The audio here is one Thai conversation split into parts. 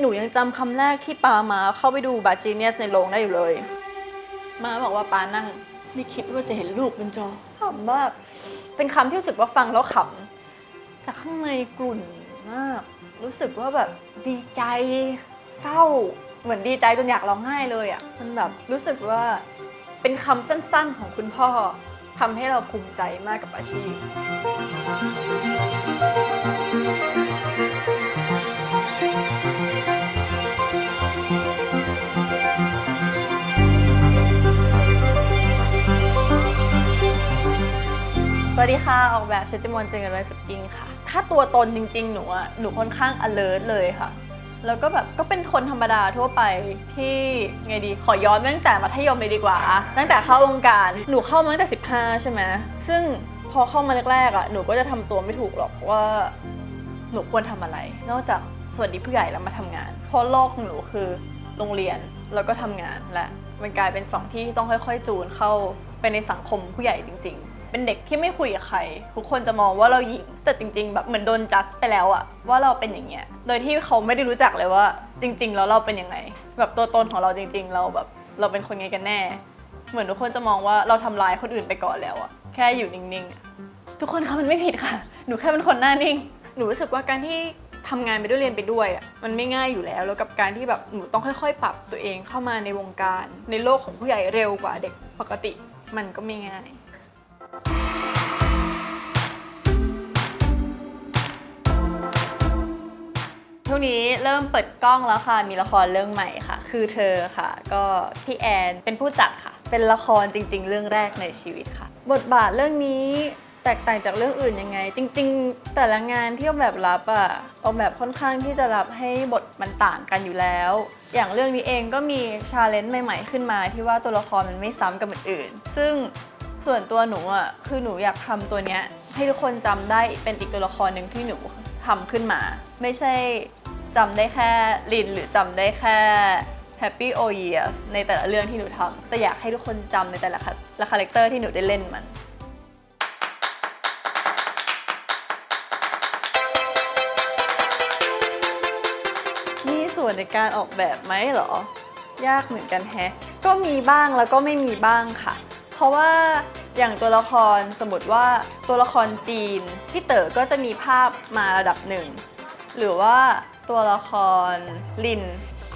หนูยังจำคำแรกที่ปามาเข้าไปดูบาจีเนียสในโรงได้อยู่เลย มาบอกว่าปานั่งไม่คิดว่าจะเห็นลูกบนจอขำมาก เป็นคำที่รู้สึกว่าฟังแล้วขำแต่ข้างในกลุ่นมาก รู้สึกว่าแบบดีใจเศร้า เหมือนดีใจจนอยากร้องไห้เลยอะ่ะ มันแบบรู้สึกว่าเป็นคำสั้นๆของคุณพ่อทำให้เราภูมิใจมากกับอาชีพ วัสดีค่ะ ออกแบบชุติมนต์เจริญสกิงค่ะ ถ้าตัวตนจริงๆ หนูอะหนูค่อนข้าง alert เลยค่ะ แล้วก็แบบก็เป็นคนธรรมดาทั่วไปที่ไงดีขอย้อนตั้งแต่มัธยมเลยดีกว่า ตั้งแต่เข้าวงการหนูเข้ามาตั้งแต่ 15 ใช่ไหมซึ่งพอเข้ามาแรกๆอะหนูก็จะทำตัวไม่ถูกหรอกว่าหนูควรทำอะไร นอกจากสวัสดีผู้ใหญ่แล้วมาทำงานเพราะโลกหนูคือโรงเรียนแล้วก็ทำงานและมันกลายเป็นสองที่ต้องค่อยๆ จูนเข้าไปในสังคมผู้ใหญ่จริง ๆ เป็นเด็กที่ไม่คุยกับใคร ทุกคนจะมองว่าเราหญิง แต่จริง ๆ แบบเหมือนโดนจัดไปแล้วอะว่าเราเป็นอย่างเงี้ย โดยที่เขาไม่ได้รู้จักเลยว่า จริง ๆ แล้วเราเป็นยังไง แบบตัวตนของเราจริง ๆ เราแบบเราเป็นคนไงกันแน่ เหมือนทุกคนจะมองว่าเราทำร้ายคนอื่นไปก่อนแล้วอะแค่อยู่นิ่งๆ ทุกคนคะมันไม่ผิดค่ะ หนูแค่เป็นคนหน้านิ่ง หนูรู้สึกว่าการที่ทำงานไปด้วยเรียนไปด้วยอะมันไม่ง่ายอยู่แล้ว แล้วกับการที่แบบหนูต้องค่อย ๆ ปรับตัวเองเข้ามาในวงการ ในโลกของผู้ใหญ่เร็วกว่าเด็กปกติ มันก็ไม่ง่าย ช่วงนี้เริ่มเปิดกล้องแล้วค่ะ มีละครเรื่องใหม่ค่ะ คือเธอค่ะ ก็พี่แอนเป็นผู้จัดค่ะ เป็นละครจริง ๆ เรื่องแรกในชีวิตค่ะ บทบาทเรื่องนี้แตกต่างจากเรื่องอื่นยังไง จริง ๆ แต่ละงานที่ออกแบบรับอะออกแบบค่อนข้างที่จะรับให้บทมันต่างกันอยู่แล้ว อย่างเรื่องนี้เองก็มีชาเลนจ์ใหม่ ๆ ขึ้นมาที่ว่าตัวละครมันไม่ซ้ำกับอื่นๆซึ่ง ส่วนตัวหนูอะคือหนูอยากทำตัวเนี้ยให้ทุกคนจำได้เป็นอีกตัวละครหนึ่งที่หนูทำขึ้นมา ไม่ใช่จำได้แค่ลินหรือจำได้แค่ Happy o Years ในแต่ละเรื่องที่หนูทำแต่อยากให้ทุกคนจำในแต่ละคาละคาแรคเตอร์ที่หนูได้เล่นมันมีส่วนในการออกแบบไหมเหรอ ยากเหมือนกันแฮะ ก็มีบ้างแล้วก็ไม่มีบ้างค่ะ เพราะว่าอย่างตัวละครสมมติว่าตัวละครจีนพี่เต๋อก็จะมีภาพมาระดับหนึ่ง หรือว่าตัวละครลิน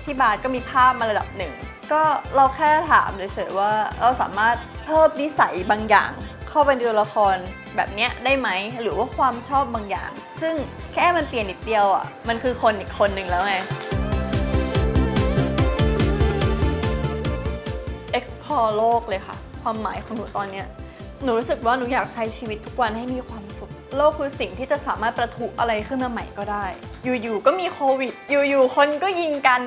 ที่บาสก็มีภาพมาระดับหนึ่ง ก็เราแค่ถามเฉยๆว่าเราสามารถเพิ่มนิสัยบางอย่าง เข้าไปในตัวละครแบบเนี้ยได้ไหมหรือว่าความชอบบางอย่าง ซึ่งแค่มันเปลี่ยนนิดเดียวอะมันคือคนอีกคนหนึ่งแล้วไง explore โลกเลยค่ะ ความหมายของหนูตอนเนี้ยหนูรู้สึกว่าหนูอยากใช้ชีวิตทุกวันให้มีความสุข โลกคือสิ่งที่จะสามารถประทุอะไรขึ้นมาใหม่ก็ได้ อยู่ๆก็มีโควิด อยู่ๆคนก็ยิงกัน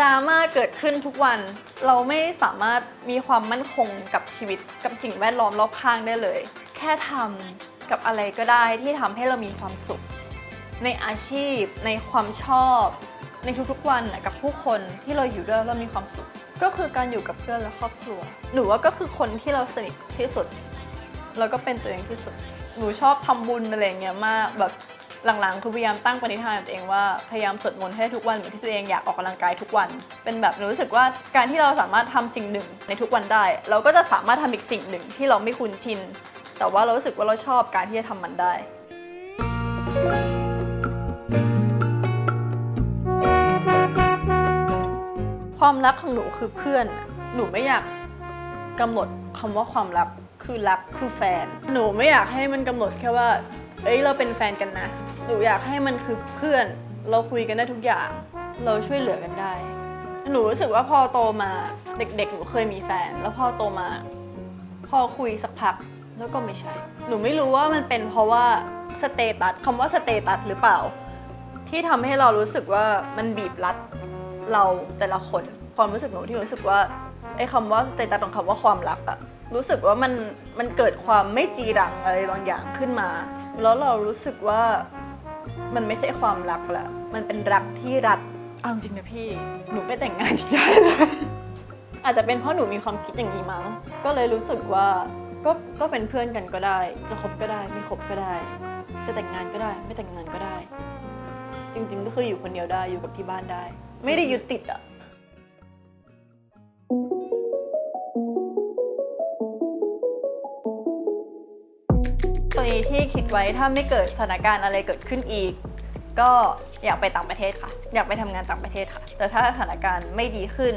ดราม่าเกิดขึ้นทุกวัน เราไม่สามารถมีความมั่นคงกับชีวิตกับสิ่งแวดล้อมรอบข้างได้เลย แค่ทำกับอะไรก็ได้ที่ทำให้เรามีความสุข ในอาชีพ ในความชอบ ในทุกๆวันกับผู้คนที่เราอยู่ด้วยเรามีความสุข ก็คือการอยู่กับเพื่อนและครอบครัว หนูว่าก็คือคนที่เราสนิทที่สุด แล้วก็เป็นตัวเองที่สุด หนูชอบทำบุญอะไรเงี้ยมากแบบหลังๆคือพยายามตั้งปณิธานตัวเองว่าพยายามสวดมนต์ให้ทุกวันเหมือนที่ตัวเองอยากออกกำลังกายทุกวัน เป็นแบบหนูรู้สึกว่าการที่เราสามารถทำสิ่งหนึ่งในทุกวันได้ เราก็จะสามารถทำอีกสิ่งหนึ่งที่เราไม่คุ้นชิน แต่ว่าเรารู้สึกว่าเราชอบการที่จะทำมันได้ ความรักของหนูคือเพื่อน หนูไม่อยากกำหนดคำว่าความรักคือรักคือแฟน หนูไม่อยากให้มันกำหนดแค่ว่า เอ้ยเราเป็นแฟนกันนะ หนูอยากให้มันคือเพื่อน เราคุยกันได้ทุกอย่าง เราช่วยเหลือกันได้ หนูรู้สึกว่าพอโตมาเด็กๆ หนูเคยมีแฟน แล้วพอโตมา พอคุยสักพักแล้วก็ไม่ใช่ หนูไม่รู้ว่ามันเป็นเพราะว่าสเตตัสคำว่าสเตตัสหรือเปล่า ที่ทำให้เรารู้สึกว่ามันบีบรัดเราแต่ละคน ความรู้สึกหนูที่รู้สึกว่าไอ้คำว่าสเตตัสของคำว่าความรักอะรู้สึกว่ามันมันเกิดความไม่จีรังอะไรบางอย่างขึ้นมา แล้วเรารู้สึกว่ามันไม่ใช่ความรักละมันเป็นรักที่รัดเอาจริงนะพี่ หนูไม่แต่งงานที่ได้เลยอาจจะเป็นเพราะหนูมีความคิดอย่างนี้มั้ง ก็เลยรู้สึกว่าก็ก็เป็นเพื่อนกันก็ได้ จะคบก็ได้ไม่คบก็ได้ จะแต่งงานก็ได้ ไม่แต่งงานก็ได้ จริงๆก็คืออยู่คนเดียวได้อยู่กับที่บ้านได้ ไม่ได้ยึดติดอะ ที่คิดไว้ถ้าไม่เกิดสถานการณ์อะไรเกิดขึ้นอีก ก็อยากไปต่างประเทศค่ะ อยากไปทำงานต่างประเทศค่ะ แต่ถ้าสถานการณ์ไม่ดีขึ้น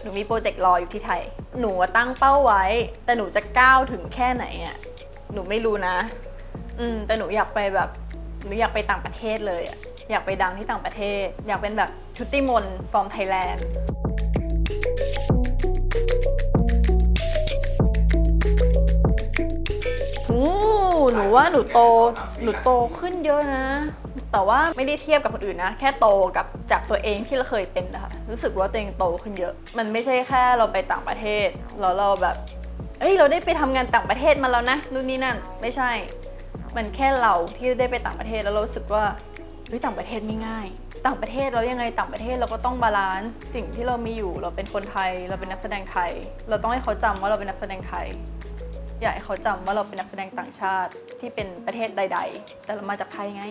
หนูมีโปรเจกต์รออยู่ที่ไทย หนูตั้งเป้าไว้ แต่หนูจะก้าวถึงแค่ไหนอะหนูไม่รู้นะ อืมแต่หนูอยากไปแบบหนูอยากไปต่างประเทศเลยอะอยากไปดังที่ต่างประเทศ อยากเป็นแบบชุติมน from Thailand อู้ หนูว่าหนูโตหนูโตขึ้นเยอะนะ แต่ว่าไม่ได้เทียบกับคนอื่นนะ แค่โตกับจากตัวเองที่เราเคยเป็นนะคะรู้สึกว่าตัวเองโตขึ้นเยอะ มันไม่ใช่แค่เราไปต่างประเทศแล้วเราแบบเอ้ยเราได้ไปทำงานต่างประเทศมาแล้วนะนู่นนี่นั่นไม่ใช่ มันแค่เราที่ได้ไปต่างประเทศแล้วเราสึกว่าเฮ้ยต่างประเทศไม่ง่าย ต่างประเทศเรายังไงต่างประเทศเราก็ต้องบาลานซ์สิ่งที่เรามีอยู่ เราเป็นคนไทย เราเป็นนักแสดงไทย เราต้องให้เขาจำว่าเราเป็นนักแสดงไทย อยากให้เขาจำว่าเราเป็นนักแสดงต่างชาติที่เป็นประเทศใด ๆ แต่เรามาจากไทยไง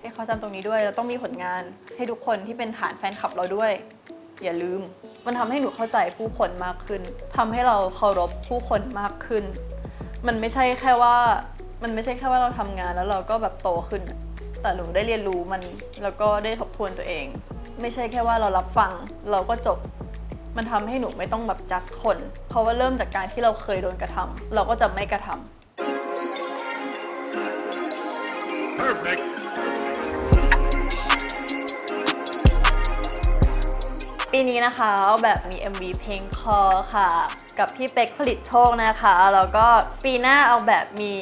ให้เขาจำตรงนี้ด้วยเราต้องมีผลงาน ให้ทุกคนที่เป็นฐานแฟนคลับเราด้วย อย่าลืม มันทำให้หนูเข้าใจผู้คนมากขึ้นทำให้เราเคารพผู้คนมากขึ้น มันไม่ใช่แค่ว่า มันไม่ใช่แค่ว่าเราทำงานแล้วเราก็แบบโตขึ้น แต่หนูได้เรียนรู้มันแล้วก็ได้ทบทวนตัวเอง ไม่ใช่แค่ว่าเรารับฟังเราก็จบ มันทำให้หนูไม่ต้องแบบ just คน เพราะว่าเริ่มจากการที่เราเคยโดนกระทำเราก็จะไม่กระทำ Perfect. ปีนี้นะคะเอาแบบมี MV เพลงคอค่ะ กับพี่เป็กผลิตโชคนะคะ แล้วก็ปีหน้าเอาแบบมี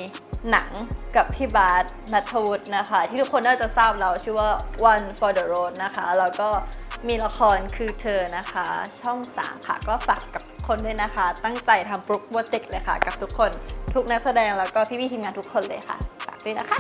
หนังกับพี่บาสนัทวุฒินะคะ ที่ทุกคนน่าจะทราบแล้วชื่อว่า One for the Road นะคะ แล้วก็ มีละครคือเธอนะคะ ช่อง3ค่ะ ก็ฝากกับคนด้วยนะคะ ตั้งใจทำโปรเจกต์เลยค่ะ กับทุกคน ทุกนักแสดงแล้วก็พี่ๆทีมงานทุกคนเลยค่ะฝากด้วยนะคะ